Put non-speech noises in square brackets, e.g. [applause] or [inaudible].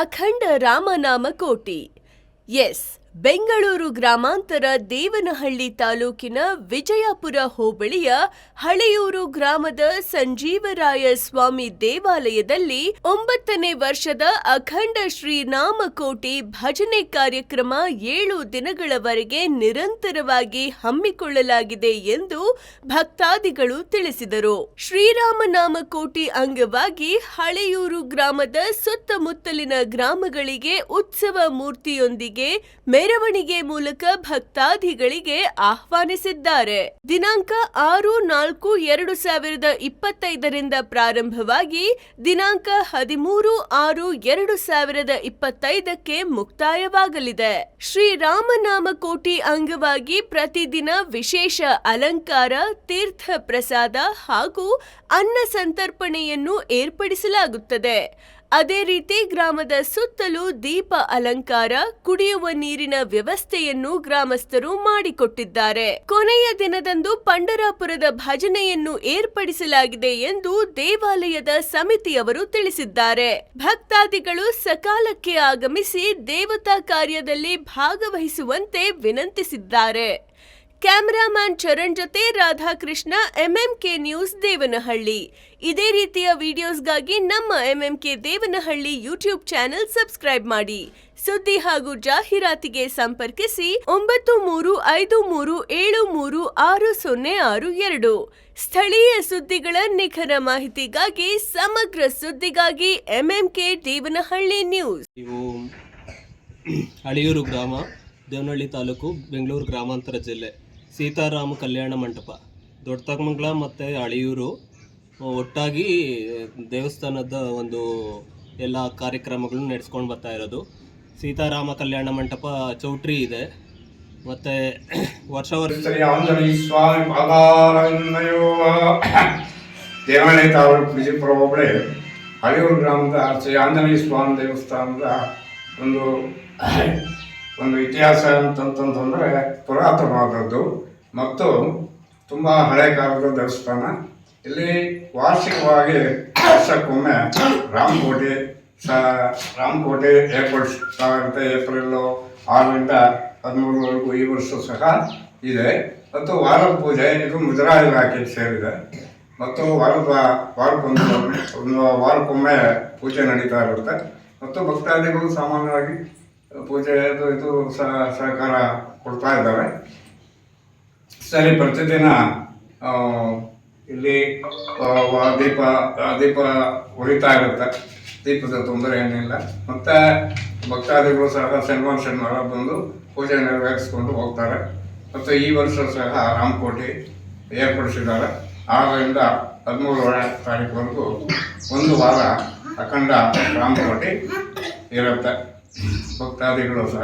ಅಖಂಡ ರಾಮನಾಮ ಕೋಟಿ. ಎಸ್ ಬೆಂಗಳೂರು ಗ್ರಾಮಾಂತರ ದೇವನಹಳ್ಳಿ ತಾಲೂಕಿನ ವಿಜಯಪುರ ಹೋಬಳಿಯ ಹಳೆಯೂರು ಗ್ರಾಮದ ಸಂಜೀವರಾಯ ಸ್ವಾಮಿ ದೇವಾಲಯದಲ್ಲಿ ಒಂಬತ್ತನೇ ವರ್ಷದ ಅಖಂಡ ಶ್ರೀನಾಮಕೋಟಿ ಭಜನೆ ಕಾರ್ಯಕ್ರಮ ಏಳು ದಿನಗಳವರೆಗೆ ನಿರಂತರವಾಗಿ ಹಮ್ಮಿಕೊಳ್ಳಲಾಗಿದೆ ಎಂದು ಭಕ್ತಾದಿಗಳು ತಿಳಿಸಿದರು. ಶ್ರೀರಾಮನಾಮಕೋಟಿ ಅಂಗವಾಗಿ ಹಳೆಯೂರು ಗ್ರಾಮದ ಸುತ್ತಮುತ್ತಲಿನ ಗ್ರಾಮಗಳಿಗೆ ಉತ್ಸವ ಮೂರ್ತಿಯೊಂದಿಗೆ ಮೆರವಣಿಗೆ ಮೂಲಕ ಭಕ್ತಾದಿಗಳಿಗೆ ಆಹ್ವಾನಿಸಿದ್ದಾರೆ. ದಿನಾಂಕ ಆರು ನಾಲ್ಕು ಎರಡು ಸಾವಿರದ ಇಪ್ಪತ್ತೈದರಿಂದ ಪ್ರಾರಂಭವಾಗಿ ದಿನಾಂಕ ಹದಿಮೂರು ಆರು ಎರಡು ಸಾವಿರದ ಇಪ್ಪತ್ತೈದಕ್ಕೆ ಮುಕ್ತಾಯವಾಗಲಿದೆ. ಶ್ರೀರಾಮನಾಮ ಕೋಟಿ ಅಂಗವಾಗಿ ಪ್ರತಿದಿನ ವಿಶೇಷ ಅಲಂಕಾರ, ತೀರ್ಥ ಪ್ರಸಾದ ಹಾಗೂ ಅನ್ನ ಸಂತರ್ಪಣೆಯನ್ನು ಏರ್ಪಡಿಸಲಾಗುತ್ತದೆ. ಅದೇ ರೀತಿ ಗ್ರಾಮದ ಸುತ್ತಲೂ ದೀಪ ಅಲಂಕಾರ, ಕುಡಿಯುವ ನೀರಿನ ವ್ಯವಸ್ಥೆಯನ್ನು ಗ್ರಾಮಸ್ಥರು ಮಾಡಿಕೊಟ್ಟಿದ್ದಾರೆ. ಕೊನೆಯ ದಿನದಂದು ಪಂಡರಾಪುರದ ಭಜನೆಯನ್ನು ಏರ್ಪಡಿಸಲಾಗಿದೆ ಎಂದು ದೇವಾಲಯದ ಸಮಿತಿಯವರು ತಿಳಿಸಿದ್ದಾರೆ. ಭಕ್ತಾದಿಗಳು ಸಕಾಲಕ್ಕೆ ಆಗಮಿಸಿ ದೇವತಾ ಕಾರ್ಯದಲ್ಲಿ ಭಾಗವಹಿಸುವಂತೆ ವಿನಂತಿಸಿದ್ದಾರೆ. ಕ್ಯಾಮರಾಮ್ಯಾನ್ ಚರಣ್ ಜೊತೆ ರಾಧಾಕೃಷ್ಣ ಎಂಎಂಕೆ ನ್ಯೂಸ್ ದೇವನಹಳ್ಳಿ. ಇದೇ ರೀತಿಯ ವಿಡಿಯೋಸ್ಗಾಗಿ ನಮ್ಮ MMK Devanahalli YouTube channel subscribe ಮಾಡಿ. ಸುದ್ದಿ ಹಾಗೂ ಜಾಹೀರಾತಿಗೆ ಸಂಪರ್ಕಿಸಿ ಒಂಬತ್ತು ಮೂರು ಐದು ಮೂರು ಏಳು ಮೂರು ಆರು ಸೊನ್ನೆ ಆರು ಎರಡು. ಸ್ಥಳೀಯ ಸುದ್ದಿಗಳ ನಿಖರ ಮಾಹಿತಿಗಾಗಿ ಸಮಗ್ರ ಸುದ್ದಿಗಾಗಿ ಎಂಎಂಕೆ ದೇವನಹಳ್ಳಿ ನ್ಯೂಸ್ ಹಳಿಯೂರು ಗ್ರಾಮ, ದೇವನಹಳ್ಳಿ ತಾಲೂಕು, ಬೆಂಗಳೂರು ಗ್ರಾಮಾಂತರ ಜಿಲ್ಲೆ. ಸೀತಾರಾಮ ಕಲ್ಯಾಣ ಮಂಟಪ. ದೊಡ್ಡ ಮತ್ತು ಅಳಿಯೂರು ಒಟ್ಟಾಗಿ ದೇವಸ್ಥಾನದ ಒಂದು ಎಲ್ಲ ಕಾರ್ಯಕ್ರಮಗಳನ್ನು ನಡೆಸ್ಕೊಂಡು ಬರ್ತಾ ಇರೋದು. ಸೀತಾರಾಮ ಕಲ್ಯಾಣ ಮಂಟಪ ಚೌಟ್ರಿ ಇದೆ. ಮತ್ತು [clears throat] ವರ್ಷ ವರ್ಷ ಹೋಬಳಿ ಹಳಿಯೂರು ಗ್ರಾಮದ ಶ್ರೀ ಆಂಜನೇಯ ಸ್ವಾಮಿ ದೇವಸ್ಥಾನದ ಒಂದು ಒಂದು ಇತಿಹಾಸ ಅಂತಂತಂದ್ರೆ ಪುರಾತನವಾದದ್ದು. ಮತ್ತು ತುಂಬ ಹಳೆ ಕಾಲದ ದೇವಸ್ಥಾನ. ಇಲ್ಲಿ ವಾರ್ಷಿಕವಾಗಿ ವರ್ಷಕ್ಕೊಮ್ಮೆ ರಾಮಕೋಟೆ ಸ, ರಾಮಕೋಟೆ ಏರ್ಪಡಿಸ್ತಾ ಇರುತ್ತೆ ಏಪ್ರಿಲ್ ಆರರಿಂದ ಹದಿಮೂರವರೆಗೂ ಈ ವರ್ಷ ಸಹ ಇದೆ. ಮತ್ತು ವಾರದ ಪೂಜೆ, ಇದು ಮುಜರಾಯ ಇಲಾಖೆಗೆ ಸೇರಿದೆ. ಮತ್ತು ವಾರದ, ವಾರಕ್ಕೊಂದು, ಒಂದು ವಾರಕ್ಕೊಮ್ಮೆ ಪೂಜೆ ನಡೀತಾ ಇರುತ್ತೆ. ಮತ್ತು ಭಕ್ತಾದಿಗಳು ಸಾಮಾನ್ಯವಾಗಿ ಪೂಜೆ ಅದು ಇದು ಸಹ ಸಹಕಾರ ಕೊಡ್ತಾ ಇದ್ದಾರೆ. ಸರಿ, ಪ್ರತಿದಿನ ಇಲ್ಲಿ ದೀಪ ದೀಪ ಉರಿತಾ ಇರುತ್ತೆ. ದೀಪದ ತೊಂದರೆ ಏನಿಲ್ಲ. ಮತ್ತೆ ಭಕ್ತಾದಿಗಳು ಸಹ ಶನಿವಾರ ಶನಿವಾರ ಬಂದು ಪೂಜೆ ನೆರವೇರಿಸ್ಕೊಂಡು ಹೋಗ್ತಾರೆ. ಮತ್ತು ಈ ವರ್ಷ ಸಹ ರಾಮಕೋಟೆ ಏರ್ಪಡಿಸಿದ್ದಾರೆ. ಆರರಿಂದ ಹದಿಮೂರನೇ ತಾರೀಕುವರೆಗೂ ಒಂದು ವಾರ ಅಖಂಡ ರಾಮಕೋಟೆ ಇರುತ್ತೆ. ಭಕ್ತಾದಿಗಳು ಸಹ